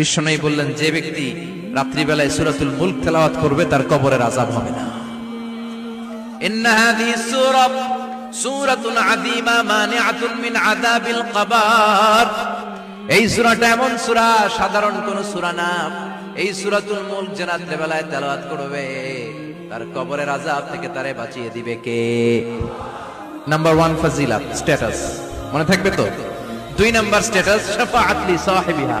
বিশ্বনয়ী বললেন, যে ব্যক্তি রাত্রিবেলায় সুরাতুল মুলক তেলাওয়াত করবে, তার কবরের আজাব হবে না। মিন এই সূরাটা এমন সূরা, সাধারণ কোন সূরা না। এই সূরাতুল মুলক যে রাত্রিবেলায় তেলাওয়াত করবে, তার কবরের আযাব থেকে তারে বাঁচিয়ে দিবে কে? নাম্বার ওয়ান ফাজিলাত স্ট্যাটাস মনে থাকবে তো? দুই নাম্বার স্ট্যাটাস শাফাআত লি সাহিবিহা।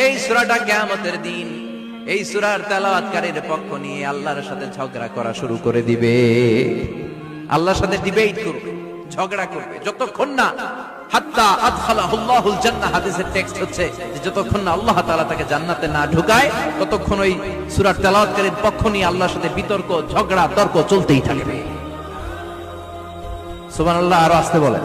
এই সূরাটা কিয়ামতের দিন, এই সূরার তেলাওয়াতকারীর পক্ষ নিয়ে আল্লাহর সাথে ঝগড়া করা শুরু করে দিবে। আল্লাহর সাথে ডিবেট করবে, ঝগড়া করবে, যতক্ষণ না হাদিসের টেক্সট হচ্ছে যতক্ষণ না আল্লাহ তাআলা তাকে জান্নাতে না ঢুকায়, ততক্ষণ ওই তেলাওয়াতকারীর পক্ষ নিয়ে আল্লাহর সাথে বিতর্ক, ঝগড়া, তর্ক চলতেই থাকবে। আরও আসতে বলেন।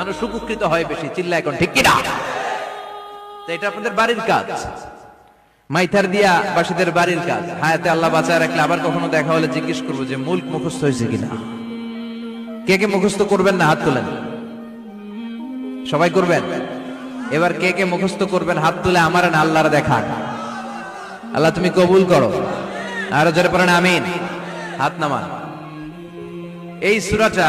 মানুষ উপকৃত হয় বেশি চিল্লা এখন, ঠিক কিনা? তো এটা আপনাদের বাড়ির কাজ। মাইথার দিয়া বাসীদের বাড়ির কাজ। হায়াতে আল্লাহ বাঁচায় রাখলে আবার কখনো দেখা হলে জিজ্ঞেস করব যে মুল্ক মুখস্থ হয়েছে কিনা? কে কে মুখস্থ করবেন না হাত তোলেন? সবাই করবেন? এবার কে কে মুখস্থ করবেন হাত তুলে আমার না আল্লাহর দেখান আল্লাহ তুমি কবুল করো। আরও জোরে পড়েন, আমিন। হাত নামান। এই সুরাটা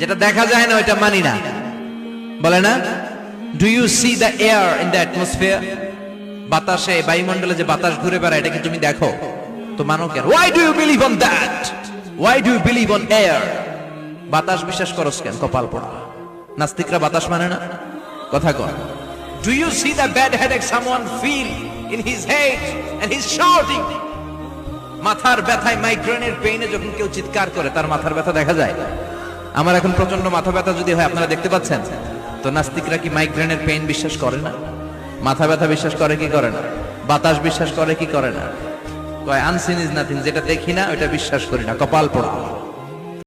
যেটা দেখা যায় না, ওইটা মানি না। বলে না? Do you see the air in the atmosphere বাতাসে, বায়ুমণ্ডলে যে বাতাস ঘুরে বেড়ায় এটাকে তুমি দেখো? তো মানো কেন why do you believe on that why do you believe on air বাতাস বিশ্বাস করস কেন কপাল পড়া। নাস্তিকরা বাতাস মানে না? কথা কর do you see the bad headache someone feel in his head and his shouting মাথার ব্যথায় মাইগ্রেনের পেইনে যখন কেউ চিৎকার করে, তার মাথার ব্যথা দেখা যায়? আমার এখন প্রচণ্ড মাথা ব্যথা যদি হয়, আপনারা দেখতে পাচ্ছেন? তো নাস্তিকরা কি মাইগ্রেনের পেইন বিশ্বাস করে না? মাথা ব্যথা বিশ্বাস করে কি করে না? বাতাস বিশ্বাস করে কি করে না? কয় আনসিন ইজ নাথিং যেটা দেখি না, ওইটা বিশ্বাস করি না, কপাল পড়া।